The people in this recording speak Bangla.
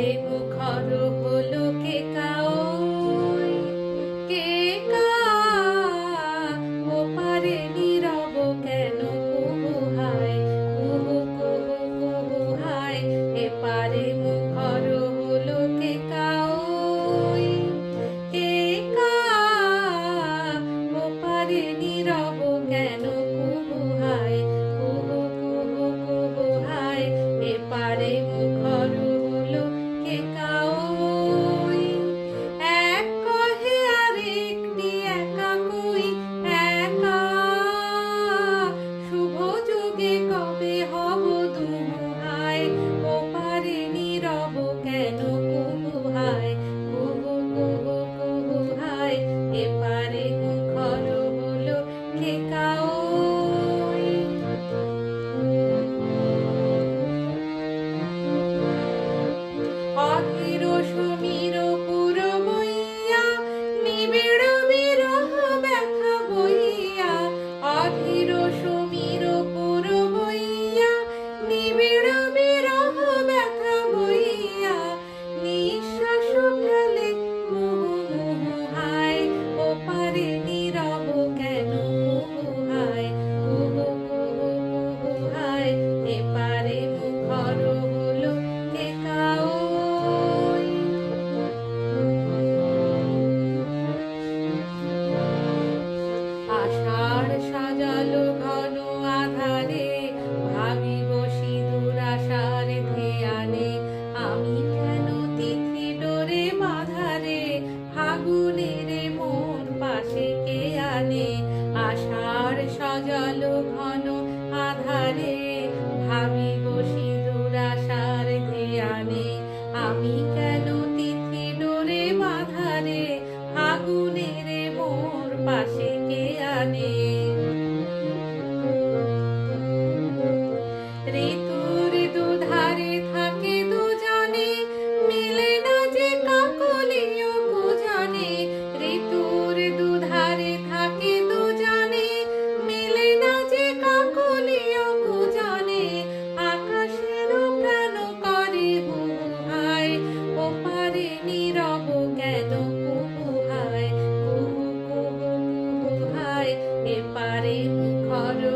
দেব খর Saúde. আশার সজল ঘন e parei o coro.